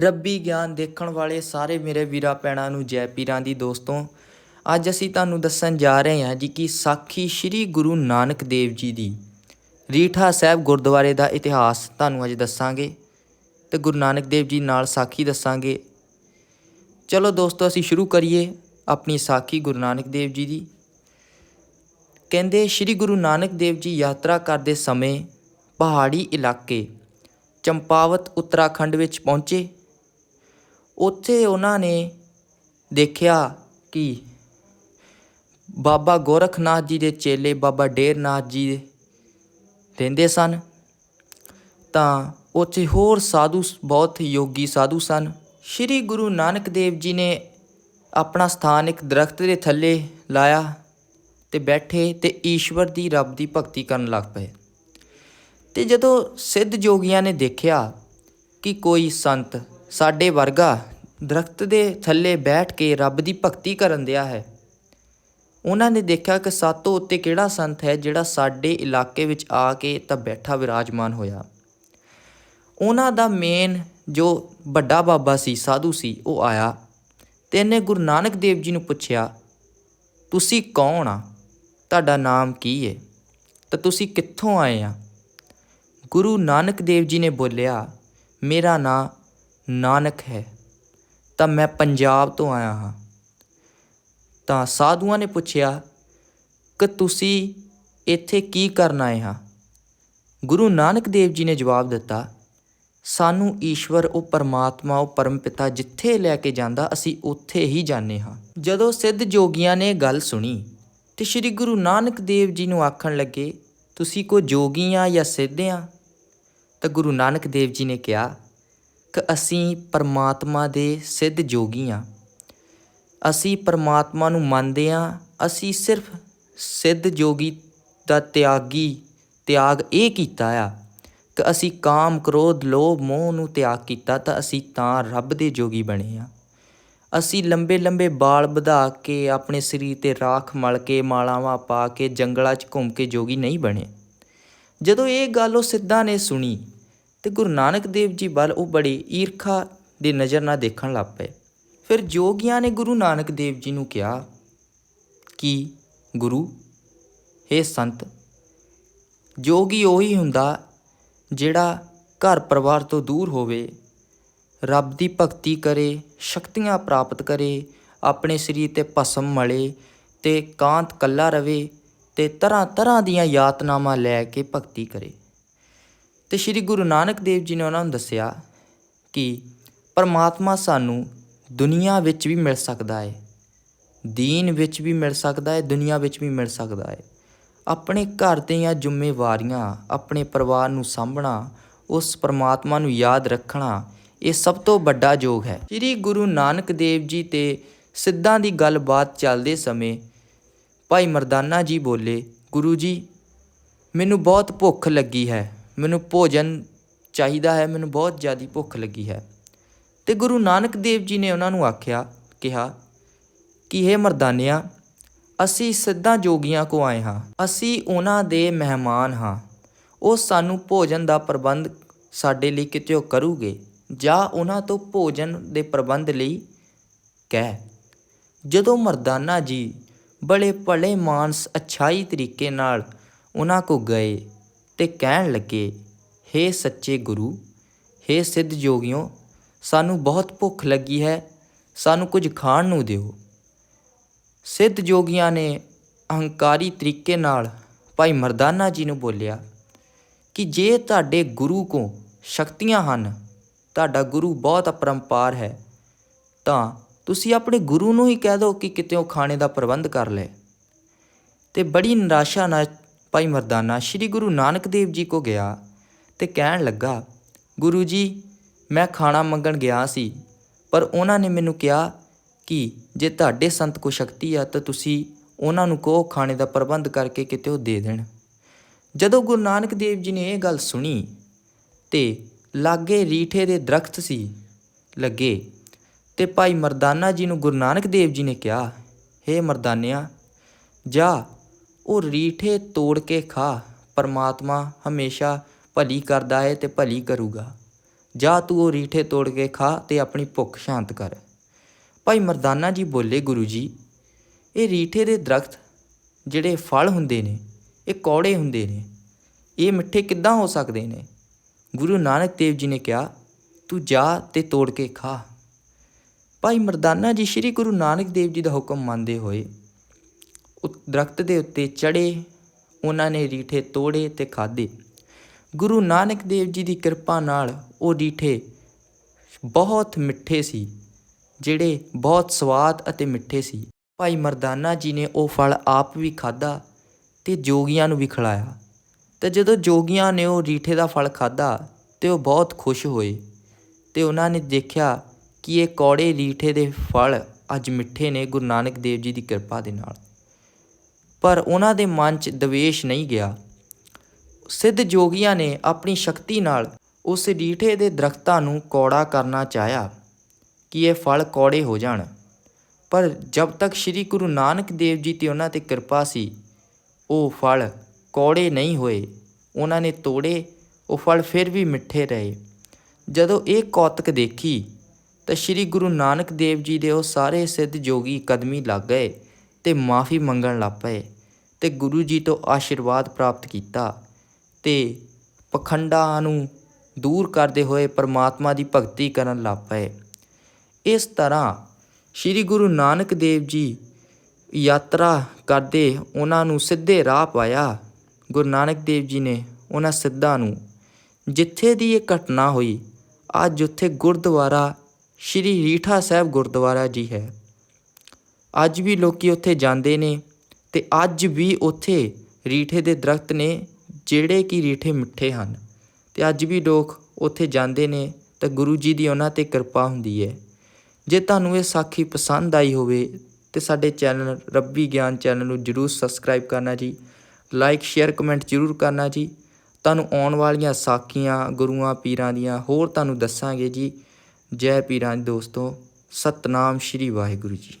ਰੱਬੀ ਗਿਆਨ ਦੇਖਣ ਵਾਲੇ ਸਾਰੇ ਮੇਰੇ ਵੀਰਾਂ ਭੈਣਾਂ ਨੂੰ ਜੈ ਪੀਰਾਂ ਦੀ ਦੋਸਤੋ, ਅੱਜ ਅਸੀਂ ਤੁਹਾਨੂੰ ਦੱਸਣ ਜਾ ਰਹੇ ਹਾਂ ਜੀ ਕਿ ਸਾਖੀ ਸ੍ਰੀ ਗੁਰੂ ਨਾਨਕ ਦੇਵ ਜੀ ਦੀ ਰੀਠਾ ਸਾਹਿਬ ਗੁਰਦੁਆਰੇ ਦਾ ਇਤਿਹਾਸ ਤੁਹਾਨੂੰ ਅੱਜ ਦੱਸਾਂਗੇ ਤੇ ਗੁਰੂ ਨਾਨਕ ਦੇਵ ਜੀ ਨਾਲ ਸਾਖੀ ਦੱਸਾਂਗੇ। ਚਲੋ ਦੋਸਤੋ, ਅਸੀਂ ਸ਼ੁਰੂ ਕਰੀਏ ਆਪਣੀ ਸਾਖੀ ਗੁਰੂ ਨਾਨਕ ਦੇਵ ਜੀ ਦੀ। ਕਹਿੰਦੇ, ਸ੍ਰੀ ਗੁਰੂ ਨਾਨਕ ਦੇਵ ਜੀ ਯਾਤਰਾ ਕਰਦੇ ਸਮੇਂ ਪਹਾੜੀ ਇਲਾਕੇ ਚੰਪਾਵਤ, ਉੱਤਰਾਖੰਡ ਵਿੱਚ ਪਹੁੰਚੇ। ਉੱਥੇ ਉਹਨਾਂ ਨੇ ਦੇਖਿਆ ਕਿ ਬਾਬਾ ਗੋਰਖਨਾਥ ਜੀ ਦੇ ਚੇਲੇ ਬਾਬਾ ਡੇਰਨਾਥ ਜੀ ਰਹਿੰਦੇ ਸਨ। ਤਾਂ ਉੱਥੇ ਹੋਰ ਸਾਧੂ, ਬਹੁਤ ਯੋਗੀ ਸਾਧੂ ਸਨ। ਸ੍ਰੀ ਗੁਰੂ ਨਾਨਕ ਦੇਵ ਜੀ ਨੇ ਆਪਣਾ ਸਥਾਨ ਇੱਕ ਦਰਖਤ ਦੇ ਥੱਲੇ ਲਾਇਆ ਤੇ ਬੈਠੇ ਤੇ ਈਸ਼ਵਰ ਦੀ ਰੱਬ ਦੀ ਭਗਤੀ ਕਰਨ ਲੱਗ ਪਏ। ਤੇ ਜਦੋਂ ਸਿੱਧ ਜੋਗੀਆਂ ਨੇ ਦੇਖਿਆ ਕਿ ਕੋਈ ਸੰਤ ਸਾਡੇ ਵਰਗਾ ਦਰਖਤ ਦੇ ਥੱਲੇ ਬੈਠ ਕੇ ਰੱਬ ਦੀ ਭਗਤੀ ਕਰਨ ਦਿਆ ਹੈ। ਉਹਨਾਂ ਨੇ ਦੇਖਿਆ ਕਿ ਸਾਤੋਂ ਉੱਤੇ ਕਿਹੜਾ ਸੰਤ ਹੈ ਜਿਹੜਾ ਸਾਡੇ ਇਲਾਕੇ ਵਿੱਚ ਆ ਕੇ ਤਾਂ ਬੈਠਾ ਵਿਰਾਜਮਾਨ ਹੋਇਆ। ਉਹਨਾਂ ਦਾ ਮੇਨ ਜੋ ਵੱਡਾ ਬਾਬਾ ਸੀ, ਸਾਧੂ ਸੀ, ਉਹ ਆਇਆ ਤੇ ਇਹਨੇ ਗੁਰੂ ਨਾਨਕ ਦੇਵ ਜੀ ਨੂੰ ਪੁੱਛਿਆ, ਤੁਸੀਂ ਕੌਣ ਆ? ਤੁਹਾਡਾ ਨਾਮ ਕੀ ਹੈ ਤਾਂ ਤੁਸੀਂ ਕਿੱਥੋਂ ਆਏ ਆ? ਗੁਰੂ ਨਾਨਕ ਦੇਵ ਜੀ ਨੇ ਬੋਲਿਆ, ਮੇਰਾ ਨਾਂ ਨਾਨਕ ਹੈ। ਤਾਂ ਮੈਂ ਪੰਜਾਬ ਤੋਂ ਆਇਆ ਹਾਂ। ਤਾਂ ਸਾਧੂਆਂ ਨੇ ਪੁੱਛਿਆ, ਕਿ ਤੁਸੀਂ ਇੱਥੇ ਕੀ ਕਰਨ ਆਏ ਹਾਂ? ਗੁਰੂ ਨਾਨਕ ਦੇਵ ਜੀ ਨੇ ਜਵਾਬ ਦਿੱਤਾ, ਸਾਨੂੰ ਈਸ਼ਵਰ, ਉਹ ਪਰਮਾਤਮਾ, ਉਹ ਪਰਮਪਿਤਾ ਜਿੱਥੇ ਲੈ ਕੇ ਜਾਂਦਾ, ਅਸੀਂ ਉੱਥੇ ਹੀ ਜਾਂਦੇ ਹਾਂ। ਜਦੋਂ ਸਿੱਧ ਜੋਗੀਆਂ ਨੇ ਗੱਲ ਸੁਣੀ, ਤੇ ਸ੍ਰੀ ਗੁਰੂ ਨਾਨਕ ਦੇਵ ਜੀ ਨੂੰ ਆਖਣ ਲੱਗੇ, ਤੁਸੀਂ ਕੋ ਜੋਗੀ ਆ ਜਾਂ ਸਿੱਧ ਆ ਤਾਂ ਗੁਰੂ ਨਾਨਕ ਦੇਵ ਜੀ ਨੇ ਕਿਹਾ ਕਿ ਅਸੀਂ ਪਰਮਾਤਮਾ ਦੇ ਸਿੱਧ ਜੋਗੀ ਹਾਂ। ਅਸੀਂ ਪਰਮਾਤਮਾ ਨੂੰ ਮੰਨਦੇ ਹਾਂ। ਅਸੀਂ ਸਿਰਫ ਸਿੱਧ ਜੋਗੀ ਦਾ ਤਿਆਗੀ, ਤਿਆਗ ਇਹ ਕੀਤਾ ਆ ਕਿ ਅਸੀਂ ਕਾਮ, ਕ੍ਰੋਧ, ਲੋਭ, ਮੋਹ ਨੂੰ ਤਿਆਗ ਕੀਤਾ ਤਾਂ ਅਸੀਂ ਤਾਂ ਰੱਬ ਦੇ ਜੋਗੀ ਬਣੇ ਆ ਅਸੀਂ ਲੰਬੇ ਲੰਬੇ ਬਾਲ ਵਧਾ ਕੇ ਆਪਣੇ ਸਰੀਰ ਤੇ ਰਾਖ ਮਲ ਕੇ, ਮਾਲਾਵਾਂ ਪਾ ਕੇ, ਜੰਗਲਾਂ 'ਚ ਘੁੰਮ ਕੇ ਜੋਗੀ ਨਹੀਂ ਬਣੇ। ਜਦੋਂ ਇਹ ਗੱਲ ਉਹ ਸਿੱਧਾਂ ਨੇ ਸੁਣੀ ਤੇ ਗੁਰੂ ਨਾਨਕ ਦੇਵ ਜੀ ਵੱਲ ਉਹ ਬੜੀ ਈਰਖਾ ਦੀ ਨਜ਼ਰ ਨਾਲ ਦੇਖਣ ਲੱਗ ਪਏ। ਫਿਰ ਜੋਗੀਆਂ ਨੇ ਗੁਰੂ ਨਾਨਕ ਦੇਵ ਜੀ ਨੂੰ ਕਿਹਾ, ਕਿ ਗੁਰੂ? हे ਸੰਤ, ਜੋਗੀ ਉਹੀ ਹੁੰਦਾ ਜਿਹੜਾ ਘਰ ਪਰਿਵਾਰ ਤੋਂ ਦੂਰ ਹੋਵੇ, ਰੱਬ ਦੀ ਭਗਤੀ ਕਰੇ, ਸ਼ਕਤੀਆਂ ਪ੍ਰਾਪਤ ਕਰੇ, ਆਪਣੇ ਸਰੀਰ ਤੇ ਭਸਮ ਮਲੇ ਤੇ ਕਾਂਤ ਕੱਲਾ ਰਵੇ ਤੇ ਤਰ੍ਹਾਂ ਤਰ੍ਹਾਂ ਦੀਆਂ ਯਾਤਨਾਵਾਂ ਲੈ ਕੇ ਭਗਤੀ ਕਰੇ। ਤੇ ਸ੍ਰੀ ਗੁਰੂ ਨਾਨਕ ਦੇਵ ਜੀ ਨੇ ਉਹਨਾਂ ਨੂੰ ਦੱਸਿਆ ਕਿ ਪਰਮਾਤਮਾ ਸਾਨੂੰ ਦੁਨੀਆ ਵਿੱਚ ਵੀ ਮਿਲ ਸਕਦਾ ਹੈ, ਦੀਨ ਵਿੱਚ ਵੀ ਮਿਲ ਸਕਦਾ ਹੈ, ਦੁਨੀਆ ਵਿੱਚ ਵੀ ਮਿਲ ਸਕਦਾ ਹੈ। ਆਪਣੇ ਘਰ ਦੀਆਂ ਜ਼ਿੰਮੇਵਾਰੀਆਂ, ਆਪਣੇ ਪਰਿਵਾਰ ਨੂੰ ਸਾਂਭਣਾ, ਉਸ ਪਰਮਾਤਮਾ ਨੂੰ ਯਾਦ ਰੱਖਣਾ, ਇਹ ਸਭ ਤੋਂ ਵੱਡਾ ਯੋਗ ਹੈ। ਸ੍ਰੀ ਗੁਰੂ ਨਾਨਕ ਦੇਵ ਜੀ ਤੇ ਸਿੱਧਾਂ ਦੀ ਗੱਲਬਾਤ ਚੱਲਦੇ ਸਮੇਂ ਭਾਈ ਮਰਦਾਨਾ ਜੀ ਬੋਲੇ, ਗੁਰੂ ਜੀ, ਮੈਨੂੰ ਬਹੁਤ ਭੁੱਖ ਲੱਗੀ ਹੈ। ਮੈਨੂੰ ਭੋਜਨ ਚਾਹੀਦਾ ਹੈ, ਮੈਨੂੰ ਬਹੁਤ ਜ਼ਿਆਦਾ ਭੁੱਖ ਲੱਗੀ ਹੈ। ਤੇ ਗੁਰੂ ਨਾਨਕ ਦੇਵ ਜੀ ਨੇ ਉਹਨਾਂ ਨੂੰ ਆਖਿਆ, ਕਿਹਾ, ਕਿ ਇਹ ਮਰਦਾਨਿਆਂ, ਅਸੀਂ ਸਿੱਧਾ ਜੋਗੀਆਂ ਕੋ ਆਏ ਹਾਂ, ਅਸੀਂ ਉਹਨਾਂ ਦੇ ਮਹਿਮਾਨ ਹਾਂ। ਉਹ ਸਾਨੂੰ ਭੋਜਨ ਦਾ ਪ੍ਰਬੰਧ ਸਾਡੇ ਲਈ ਕਿਤੇ ਕਰੂਗੇ, ਜਾਂ ਉਹਨਾਂ ਤੋਂ ਭੋਜਨ ਦੇ ਪ੍ਰਬੰਧ ਲਈ ਕਹਿ। ਜਦੋਂ ਮਰਦਾਨਾ ਜੀ ਬੜੇ ਭਲੇ ਮਾਨਸ, ਅਛਾਈ ਤਰੀਕੇ ਨਾਲ ਉਹਨਾਂ ਕੋ ਗਏ ਤੇ ਕਹਿਣ ਲੱਗੇ हे ਸੱਚੇ ਗੁਰੂ हे ਸਿੱਧ ਜੋਗਿਓ, ਸਾਨੂੰ ਬਹੁਤ ਭੁੱਖ ਲੱਗੀ ਹੈ, ਸਾਨੂੰ ਕੁਝ ਖਾਣ ਨੂੰ ਦਿਓ। ਸਿੱਧ ਜੋਗੀਆਂ ਨੇ ਅਹੰਕਾਰੀ ਤਰੀਕੇ ਨਾਲ ਭਾਈ ਮਰਦਾਨਾ ਜੀ ਨੂੰ ਬੋਲਿਆ ਕਿ ਜੇ ਤੁਹਾਡੇ ਗੁਰੂ ਕੋ ਸ਼ਕਤੀਆਂ ਹਨ, ਤੁਹਾਡਾ ਗੁਰੂ ਬਹੁਤ ਅਪਰੰਪਾਰ ਹੈ, ਤਾਂ ਤੁਸੀਂ ਆਪਣੇ ਗੁਰੂ ਨੂੰ ਹੀ ਕਹਿ ਦਿਓ ਕਿ ਕਿਤੇ ਉਹ ਖਾਣੇ ਦਾ ਪ੍ਰਬੰਧ ਕਰ ਲੈ। ਤੇ ਬੜੀ ਨਿਰਾਸ਼ਾ ਨਾਲ ਭਾਈ ਮਰਦਾਨਾ ਸ੍ਰੀ ਗੁਰੂ ਨਾਨਕ ਦੇਵ ਜੀ ਕੋ ਗਿਆ ਤੇ ਕਹਿਣ ਲੱਗਾ, ਗੁਰੂ ਜੀ, ਮੈਂ ਖਾਣਾ ਮੰਗਣ ਗਿਆ ਸੀ, ਪਰ ਉਹਨਾਂ ਨੇ ਮੈਨੂੰ ਕਿਹਾ ਕਿ ਜੇ ਤੁਹਾਡੇ ਸੰਤ ਕੋ ਸ਼ਕਤੀ ਆ ਤਾਂ ਤੁਸੀਂ ਉਹਨਾਂ ਨੂੰ ਕੋ ਖਾਣੇ ਦਾ ਪ੍ਰਬੰਧ ਕਰਕੇ ਕਿਤੇ ਉਹ ਦੇ ਦੇਣ। ਜਦੋਂ ਗੁਰੂ ਨਾਨਕ ਦੇਵ ਜੀ ਨੇ ਇਹ ਗੱਲ ਸੁਣੀ ਤੇ ਲਾਗੇ ਰੀਠੇ ਦੇ ਦਰਖਤ ਸੀ ਲੱਗੇ ਤੇ ਭਾਈ ਮਰਦਾਨਾ ਜੀ ਨੂੰ ਗੁਰੂ ਨਾਨਕ ਦੇਵ ਜੀ ਨੇ ਕਿਹਾ हे ਮਰਦਾਨਿਆ, ਜਾ ਉਹ ਰੀਠੇ ਤੋੜ ਕੇ ਖਾ। ਪਰਮਾਤਮਾ ਹਮੇਸ਼ਾ ਭਲੀ ਕਰਦਾ ਹੈ ਤੇ ਭਲੀ ਕਰੂਗਾ। ਜਾ ਤੂੰ ਉਹ ਰੀਠੇ ਤੋੜ ਕੇ ਖਾ ਤੇ ਆਪਣੀ ਭੁੱਖ ਸ਼ਾਂਤ ਕਰ। ਭਾਈ ਮਰਦਾਨਾ ਜੀ ਬੋਲੇ, ਗੁਰੂ ਜੀ, ਇਹ ਰੀਠੇ ਦੇ ਦਰਖਤ ਜਿਹੜੇ ਫਲ ਹੁੰਦੇ ਨੇ, ਇਹ ਕੌੜੇ ਹੁੰਦੇ ਨੇ, ਇਹ ਮਿੱਠੇ ਕਿੱਦਾਂ ਹੋ ਸਕਦੇ ਨੇ? ਗੁਰੂ ਨਾਨਕ ਦੇਵ ਜੀ ਨੇ ਕਿਹਾ, ਤੂੰ ਜਾ ਤੇ ਤੋੜ ਕੇ ਖਾ। ਭਾਈ ਮਰਦਾਨਾ ਜੀ ਸ੍ਰੀ ਗੁਰੂ ਨਾਨਕ ਦੇਵ ਜੀ ਦਾ ਹੁਕਮ ਮੰਨਦੇ ਹੋਏ ਦਰਖਤ ਦੇ ਉੱਤੇ ਚੜੇ ਉਹਨਾਂ ਨੇ ਰੀਠੇ ਤੋੜੇ ਤੇ ਖਾਦੇ ਗੁਰੂ ਨਾਨਕ ਦੇਵ ਜੀ ਦੀ ਕਿਰਪਾ ਨਾਲ ਉਹ ਰੀਠੇ ਬਹੁਤ ਮਿੱਠੇ ਸੀ, ਜਿਹੜੇ ਬਹੁਤ ਸਵਾਦ ਅਤੇ ਮਿੱਠੇ ਸੀ। ਭਾਈ ਮਰਦਾਨਾ ਜੀ ਨੇ ਉਹ ਫਲ ਆਪ ਵੀ ਖਾਦਾ ਤੇ ਜੋਗੀਆਂ ਨੂੰ ਵੀ ਖਿਲਾਇਆ। ਤੇ ਜਦੋਂ ਜੋਗੀਆਂ ਨੇ ਉਹ ਰੀਠੇ ਦਾ ਫਲ ਖਾਦਾ ਤੇ ਉਹ ਬਹੁਤ ਖੁਸ਼ ਹੋਏ ਤੇ ਉਹਨਾਂ ਨੇ ਦੇਖਿਆ ਕਿ ਇਹ ਕੌੜੇ ਰੀਠੇ ਦੇ ਫਲ ਅੱਜ ਮਿੱਠੇ ਨੇ ਗੁਰੂ ਨਾਨਕ ਦੇਵ ਜੀ ਦੀ ਕਿਰਪਾ ਦੇ ਨਾਲ। ਪਰ ਉਹਨਾਂ ਦੇ ਮਨ 'ਚ ਦਵੇਸ਼ ਨਹੀਂ ਗਿਆ। ਸਿੱਧ ਜੋਗੀਆਂ ਨੇ ਆਪਣੀ ਸ਼ਕਤੀ ਨਾਲ ਉਸ ਰੀਠੇ ਦੇ ਦਰਖਤਾਂ ਨੂੰ ਕੌੜਾ ਕਰਨਾ ਚਾਹਿਆ ਕਿ ਇਹ ਫਲ ਕੌੜੇ ਹੋ ਜਾਣ। ਪਰ ਜਦ ਤੱਕ ਸ੍ਰੀ ਗੁਰੂ ਨਾਨਕ ਦੇਵ ਜੀ ਤੇ ਉਹਨਾਂ ਤੇ ਕਿਰਪਾ ਸੀ, ਉਹ ਫਲ ਕੌੜੇ ਨਹੀਂ ਹੋਏ। ਉਹਨਾਂ ਨੇ ਤੋੜੇ, ਉਹ ਫਲ ਫਿਰ ਵੀ ਮਿੱਠੇ ਰਹੇ। ਜਦੋਂ ਇਹ ਕੌਤਕ ਦੇਖੀ, ਤਾਂ ਸ੍ਰੀ ਗੁਰੂ ਨਾਨਕ ਦੇਵ ਜੀ ਦੇ ਉਹ ਸਾਰੇ ਸਿੱਧ ਜੋਗੀ ਕਦਮੀ ਲੱਗ ਗਏ। ਤੇ ਮਾਫੀ ਮੰਗਣ ਲੱਗ ਪਏ ਤੇ ਗੁਰੂ ਜੀ ਤੋਂ ਆਸ਼ੀਰਵਾਦ ਪ੍ਰਾਪਤ ਕੀਤਾ ਤੇ ਪਖੰਡਾਂ ਨੂੰ ਦੂਰ ਕਰਦੇ ਹੋਏ ਪਰਮਾਤਮਾ ਦੀ ਭਗਤੀ ਕਰਨ ਲੱਗ ਪਏ। ਇਸ ਤਰ੍ਹਾਂ ਸ੍ਰੀ ਗੁਰੂ ਨਾਨਕ ਦੇਵ ਜੀ ਯਾਤਰਾ ਕਰਦੇ ਉਹਨਾਂ ਨੂੰ ਸਿੱਧੇ ਰਾਹ ਪਾਇਆ। ਗੁਰੂ ਨਾਨਕ ਦੇਵ ਜੀ ਨੇ ਉਹਨਾਂ ਸਿੱਧਾਂ ਨੂੰ, ਜਿੱਥੇ ਦੀ ਇਹ ਘਟਨਾ ਹੋਈ, ਅੱਜ ਉੱਥੇ ਗੁਰਦੁਆਰਾ ਸ੍ਰੀ ਰੀਠਾ ਸਾਹਿਬ ਗੁਰਦੁਆਰਾ ਜੀ ਹੈ। ਅੱਜ ਵੀ ਲੋਕ ਉੱਥੇ ਜਾਂਦੇ ਨੇ ਅਤੇ ਅੱਜ ਵੀ ਉੱਥੇ ਰੀਠੇ ਦੇ ਦਰੱਖਤ ਨੇ, ਜਿਹੜੇ ਕਿ ਰੀਠੇ ਮਿੱਠੇ ਹਨ। ਅਤੇ ਅੱਜ ਵੀ ਲੋਕ ਉੱਥੇ ਜਾਂਦੇ ਨੇ ਤਾਂ ਗੁਰੂ ਜੀ ਦੀ ਉਹਨਾਂ ਤੇ ਕਿਰਪਾ ਹੁੰਦੀ ਹੈ। ਜੇ ਤੁਹਾਨੂੰ ਇਹ ਸਾਖੀ ਪਸੰਦ ਆਈ ਹੋਵੇ ਤਾਂ ਸਾਡੇ ਚੈਨਲ ਰੱਬੀ ਗਿਆਨ ਚੈਨਲ ਨੂੰ ਜਰੂਰ ਸਬਸਕ੍ਰਾਈਬ ਕਰਨਾ ਜੀ, ਲਾਈਕ, ਸ਼ੇਅਰ, ਕਮੈਂਟ ਜਰੂਰ ਕਰਨਾ ਜੀ। ਤੁਹਾਨੂੰ ਆਉਣ ਵਾਲੀਆਂ ਸਾਖੀਆਂ, ਗੁਰੂਆਂ, ਪੀਰਾਂ ਦੀਆਂ ਹੋਰ ਤੁਹਾਨੂੰ ਦੱਸਾਂਗੇ ਜੀ। ਜੈ ਪੀਰਾਂ ਦੋਸਤੋ, ਸਤਨਾਮ ਸ਼੍ਰੀ ਵਾਹਿਗੁਰੂ ਜੀ।